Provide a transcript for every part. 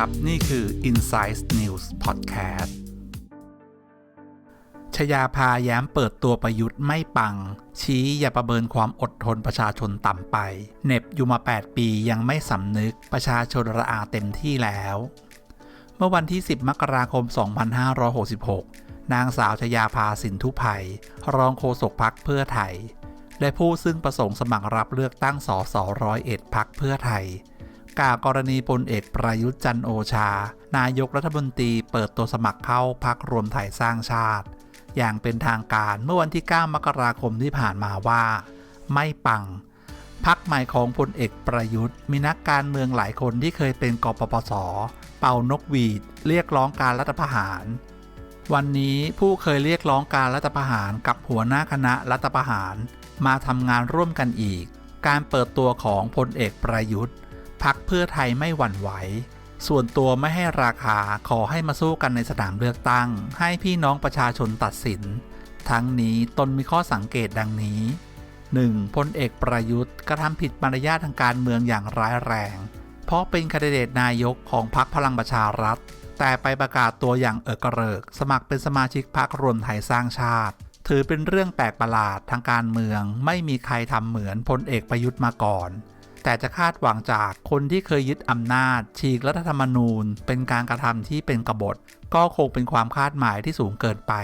ครับ นี่คือ Insight News Podcast ชยาพาแย้มเปิดตัวประยุทธ์ไม่ปัง ชี้อย่าประเมินความอดทนประชาชนต่ำไป เน็บอยู่มา 8 ปียังไม่สำนึกประชาชนระอาเต็มที่แล้ว เมื่อวันที่ 10 มกราคม 2566 นางสาวชยาพาสินทุภัย รองโฆษกพักเพื่อไทย และผู้ซึ่งประสงค์สมัครรับเลือกตั้งสสร้อยเอ็ดพักเพื่อไทย กล่าวกรณีพลเอกประยุทธ์จันโอชา นายกรัฐมนตรีเปิดตัวสมัครเข้าพักรวมไทยสร้างชาติ อย่างเป็นทางการเมื่อวันที่ 9 มกราคมที่ผ่านมาว่า ไม่ปังพักใหม่ของพลเอกประยุทธ์ มีนักการเมืองหลายคนที่เคยเป็นกปปส เป่านกหวีด เรียกร้องการรัฐประหาร วันนี้ผู้เคยเรียกร้องการรัฐประหารกับหัวหน้าคณะรัฐประหาร มาทำงานร่วมกันอีก การเปิดตัวของพลเอกประยุทธ์ พักเพื่อไทยไม่หวั่นไหว ส่วนตัวไม่ให้ราคาขอให้มาสู้กันในสนามเลือกตั้ง ให้พี่น้องประชาชนตัดสิน ทั้งนี้ตนมีข้อสังเกตดังนี้ 1. พลเอกประยุทธ์กระทำผิดมารยาททางการเมืองอย่างร้ายแรง เพราะเป็นคนดิเดตนายกของพรรคพลังประชารัฐ แต่ไปประกาศตัวอย่างเอกเริก สมัครเป็นสมาชิกพรรครวมไทยสร้างชาติ ถือเป็นเรื่องแปลกประหลาดทางการเมือง ไม่มีใครทำเหมือนพลเอกประยุทธ์มาก่อน แต่จะคาดหวังจากคนที่เคยยึดอำนาจ ฉีกรัฐธรรมนูญ เป็นการกระทำที่เป็นกบฏ ก็คงเป็นความคาดหมายที่สูงเกินไป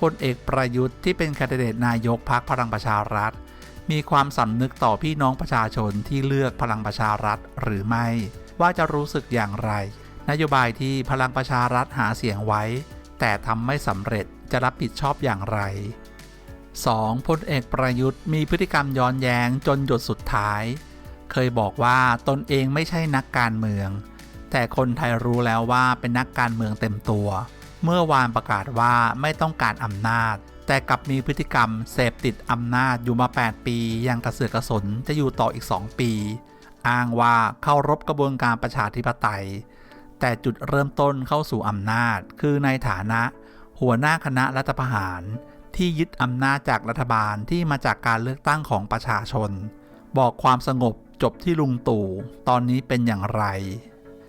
พลเอกประยุทธ์ที่เป็นแคนดิเดตนายกพรรคพลังประชารัฐ มีความสำนึกต่อพี่น้องประชาชนที่เลือกพลังประชารัฐหรือไม่ ว่าจะรู้สึกอย่างไร นโยบายที่พลังประชารัฐหาเสียงไว้ แต่ทำไม่สำเร็จจะรับผิดชอบอย่างไร 2. พลเอกประยุทธ์มีพฤติกรรมย้อนแย้งจนหยดสุดท้าย เคยบอกว่าตนเองไม่ใช่นักการเมือง แต่คนไทยรู้แล้วว่าเป็นนักการเมืองเต็มตัว เมื่อวานประกาศว่าไม่ต้องการอำนาจ แต่กลับมีพฤติกรรมเสพติดอำนาจอยู่มา 8 ปียังกระเสือกกระสนจะอยู่ต่ออีก 2 ปี อ้างว่าเข้ารบกระบวนการประชาธิปไตย แต่จุดเริ่มต้นเข้าสู่อำนาจ คือในฐานะ หัวหน้าคณะรัฐประหารที่ยึดอำนาจจากรัฐบาลที่มาจากการเลือกตั้งของประชาชน บอกความสงบ จบที่ลุงตู่ตอนนี้เป็นอย่างไร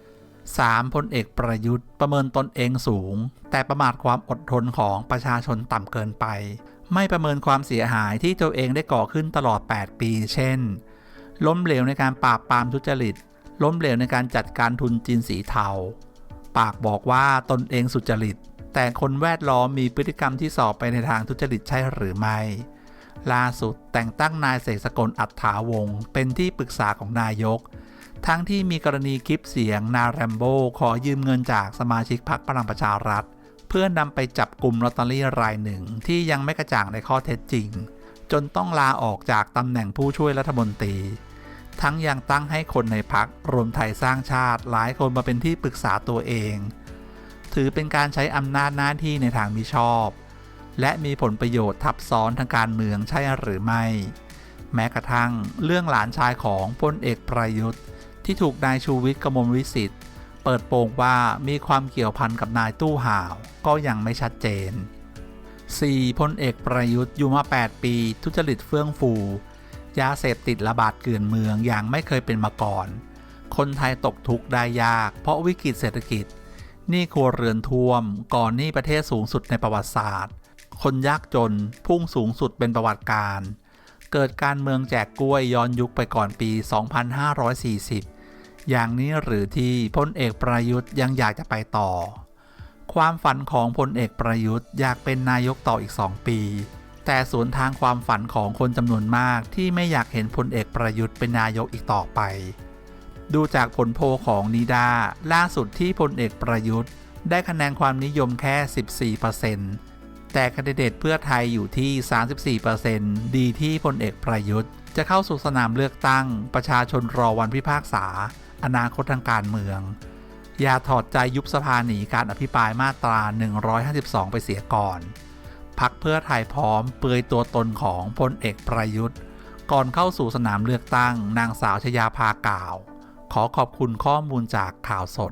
3. พลเอกประยุทธ์ประเมินตนเองสูง แต่ประมาทความอดทนของประชาชนต่ำเกินไป ไม่ประเมินความเสียหายที่ตัวเองได้ก่อขึ้นตลอด 8 ปี เช่น ล้มเหลวในการปราบปรามทุจริต ล้มเหลวในการจัดการทุนจีนสีเทา ปากบอกว่าตนเองสุจริต แต่คนแวดล้อมมีพฤติกรรมที่สอบไปในทางทุจริตใช่หรือไม่ ล่าสุดแต่งตั้งนายเสกสกลอัฏฐาวงศ์เป็นที่ปรึกษาของนายก ทั้งที่มีกรณีคลิปเสียงนาแรมโบขอยืมเงินจากสมาชิกพรรคพลังประชารัฐ เพื่อนนำไปจับกลุ่มลอตเตอรี่รายหนึ่งที่ยังไม่กระจ่างในข้อเท็จจริง จนต้องลาออกจากตำแหน่งผู้ช่วยรัฐมนตรี ทั้งยังตั้งให้คนในพักรวมไทยสร้างชาติหลายคนมาเป็นที่ปรึกษาตัวเอง ถือเป็นการใช้อำนาจหน้าที่ในทางมิชอบ และมีผลประโยชน์ทับซ้อนทางการเมืองใช่หรือไม่ แม้กระทั่งเรื่องหลานชายของพลเอกประยุทธ์ ที่ถูกนายชูวิทย์กมลวิสิทธิ์เปิดโปงว่ามีความเกี่ยวพันกับนายตู้ห่าว ก็ยังไม่ชัดเจน 4. พลเอกประยุทธ์อยู่มา 8 ปี ทุจริตเฟื่องฟู ยาเสพติดระบาดเกลื่อนเมืองอย่างไม่เคยเป็นมาก่อน คนไทยตกทุกข์ได้ยาก เพราะวิกฤตเศรษฐกิจหนี้ครัวเรือนท่วม ก่อนหนี้ประเทศสูงสุดในประวัติศาสตร์ คนยากจนพุ่งสูงสุดเป็นประวัติการ เกิดการเมืองแจกกล้วยย้อนยุคไปก่อนปี 2540 อย่างนี้หรือที่พลเอกประยุทธ์ยังอยากจะไปต่อ ความฝันของพลเอกประยุทธ์อยากเป็นนายกต่ออีก 2 ปี แต่สวนทางความฝันของคนจำนวนมากที่ไม่อยากเห็นพลเอกประยุทธ์เป็นนายกอีกต่อไป ดูจากผลโพลของนิดาล่าสุดที่พลเอกประยุทธ์ ได้คะแนนความนิยมแค่ 14% แต่คนดิเดตเพื่อไทยอยู่ที่ 34%ดีที่พลเอกประยุทธ์ จะเข้าสู่สนามเลือกตั้ง ประชาชนรอวันพิพากษา อนาคตทางการเมือง อย่าถอดใจยุบสภาหนีการอภิปรายมาตรา 152 ไปเสียก่อน พักเพื่อไทยพร้อมเปือยตัวตนของพลเอกประยุทธ์ ก่อนเข้าสู่สนามเลือกตั้ง นางสาวชยาภากล่าว ขอขอบคุณข้อมูลจากข่าวสด